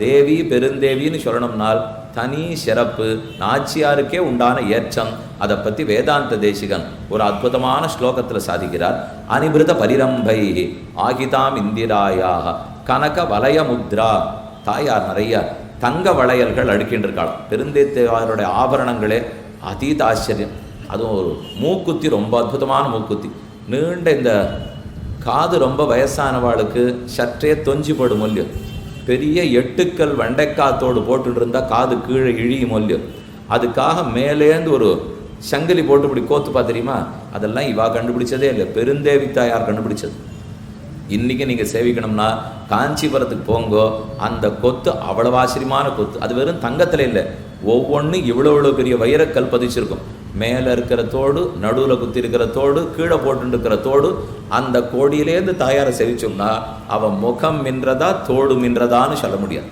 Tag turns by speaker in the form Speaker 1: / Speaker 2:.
Speaker 1: தேவி பெருந்தேவின்னு சொல்லணும்னால் தனி சிறப்பு நாச்சியாருக்கே உண்டான ஏற்றம். அதை பற்றி வேதாந்த தேசிகன் ஒரு அற்புதமான ஸ்லோகத்தில் சாதிக்கிறார். அனிபிருத பரிரம்பை ஆகிதாம் இந்திராயாக. கனக வலய முத்ரா தாயார் நிறைய தங்க வளையல்கள் அடுக்கின்றிருக்காளாம் பெருந்தேவாருடைய ஆபரணங்களே அதீத ஆச்சரியம். அதுவும் ஒரு மூக்குத்தி ரொம்ப அற்புதமான மூக்குத்தி. நீண்ட இந்த காது ரொம்ப வயசானவாளுக்கு சற்றே தொஞ்சி மொழியும் பெரிய எட்டுக்கல் வெண்டைக்காத்தோடு போட்டுட்டு இருந்தால் காது கீழே இழியும் இல்லையோ அதுக்காக மேலேந்து ஒரு சங்கிலி போட்டு இப்படி கோத்து பார்த்துரியுமா அதெல்லாம் இவா கண்டுபிடிச்சதே இல்லை. பெருந்தேவி தாயார் கண்டுபிடிச்சது. இன்றைக்கி நீங்கள் சேவிக்கணும்னா காஞ்சிபுரத்துக்கு போங்கோ அந்த கொத்து அவ்வளவு ஆச்சரியமான கொத்து. அது வெறும் தங்கத்தில் இல்லை ஒவ்வொன்றும் இவ்வளோ இவ்வளோ பெரிய வைரக்கல் பதிச்சிருக்கும். மேலே இருக்கிற தோடு நடுவில் குத்தி இருக்கிற தோடு கீழே போட்டுருக்கிற தோடு அந்த கோடியிலேருந்து தாயாரை செவிச்சோம்னா அவன் முகம் மின்றதா தோடு மின்றதான்னு சொல்ல முடியாது.